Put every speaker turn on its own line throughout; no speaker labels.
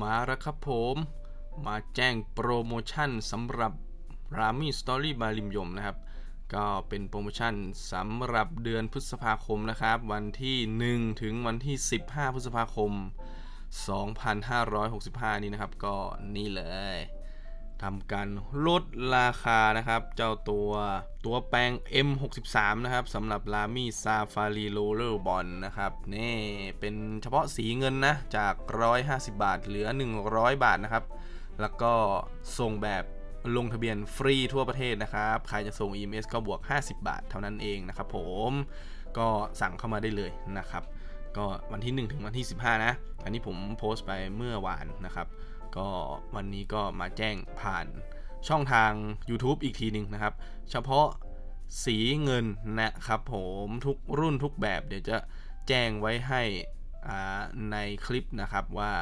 มาแล้วครับผม มาแจ้งโปรโมชั่นสำหรับรามี่สตอรี่บาริมยมนะครับ ก็เป็นโปรโมชั่นสำหรับเดือนพฤษภาคมนะครับ วันที่ 1 ถึงวันที่ 15 พฤษภาคม 2565 นี้นะครับ ก็นี่เลย ทำการลดราคานะครับ เจ้าตัวตัวแปลง M63 นะครับสำหรับ Lamy Safari Roller Bond นะครับ นี่เป็นเฉพาะสีเงินนะ จาก 150 บาทเหลือ 100 บาทนะครับ แล้วก็ส่งแบบลงทะเบียนฟรีทั่วประเทศนะครับ ใครจะส่ง EMS ก็บวก 50 บาทเท่านั้นเองนะครับผมก็สั่งเข้ามาได้เลยนะครับ ก็วันที่ 1 ถึงวันที่ 15 นะ อันนี้ผมโพสต์ไปเมื่อวานนะครับ ก็วันนี้ก็มาแจ้งผ่านช่องทาง YouTube อีกทีหนึ่งนะครับ เฉพาะสีเงินนะครับผมทุกรุ่นทุกแบบเดี๋ยวจะแจ้งไว้ให้ในคลิปนะครับว่า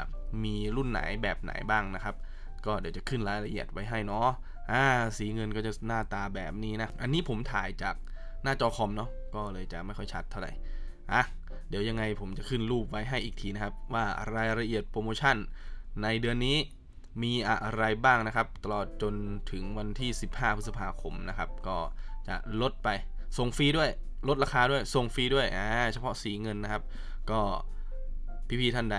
มีรุ่นไหนแบบไหนบ้างนะครับ ก็เดี๋ยวจะขึ้นรายละเอียดไว้ให้เนาะอ่าสีเงินก็จะหน้าตาแบบนี้นะ อันนี้ผมถ่ายจากหน้าจอคอมเนาะก็เลยจะไม่ค่อยชัดเท่าไหร่อะ เดี๋ยวยังไงผมจะขึ้นรูปไว้ให้อีกทีนะครับ ว่ารายละเอียดโปรโมชั่น ในเดือนนี้มีอะไรบ้างนะครับ ตลอดจนถึงวันที่ 15 พฤษภาคมนะครับ ก็จะลดไปส่งฟรีด้วยลดราคาด้วยส่งฟรีด้วยอ่าเฉพาะสีเงินนะครับ ก็พี่ๆท่านใด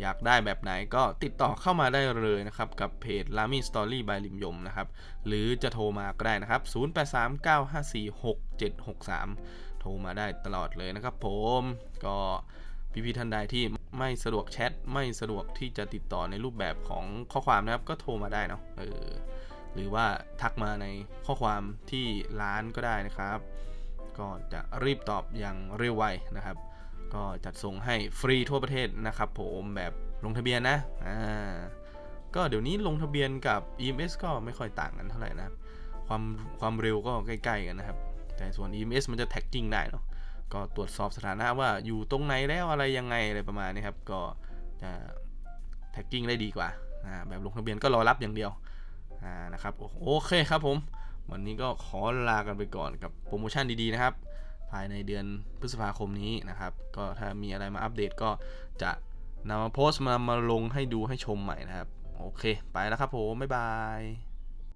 อยากได้แบบไหนก็ติดต่อเข้ามาได้เลยนะครับ กับเพจ Lamy Story by ริมยมนะครับ หรือจะโทรมาก็ได้นะครับ 0839546763 โทรมาได้ตลอดเลยนะครับผมก็พี่ๆท่านใดที่ไม่สะดวกแชทไม่สะดวกที่จะติดต่อในรูปแบบของข้อความนะครับก็โทรมาได้เนาะเออหรือว่าทักมาในข้อความที่ร้านก็ได้นะครับ ก็จะรีบตอบอย่างเร็วไวนะครับ ก็จัดส่งให้ฟรีทั่วประเทศนะครับ ผมแบบลงทะเบียนนะอ่าก็เดี๋ยวนี้ลงทะเบียนกับ EMS ก็ไม่ค่อยต่างกันเท่าไหร่นะครับความความเร็วก็ใกล้ ๆ กันนะครับ แต่ส่วน EMS มันจะแท็กกิ้งได้เนาะก็ตรวจสอบสถานะว่าอยู่ตรงไหนแล้วอะไรยังไงอะไรประมาณนี้ครับ ก็จะแท็กกิ้งได้ดีกว่าแบบลงทะเบียนก็รอรับอย่างเดียวนะครับโอโอเคครับผม วันนี้ก็ขอลากันไปก่อนกับโปรโมชั่นดีๆนะครับ ภายในเดือนพฤษภาคมนี้นะครับ ก็ถ้ามีอะไรมาอัปเดตก็จะนำมาโพสต์มามาลงให้ดูให้ชมใหม่นะครับ โอเค ไปแล้วครับผม บ๊ายบาย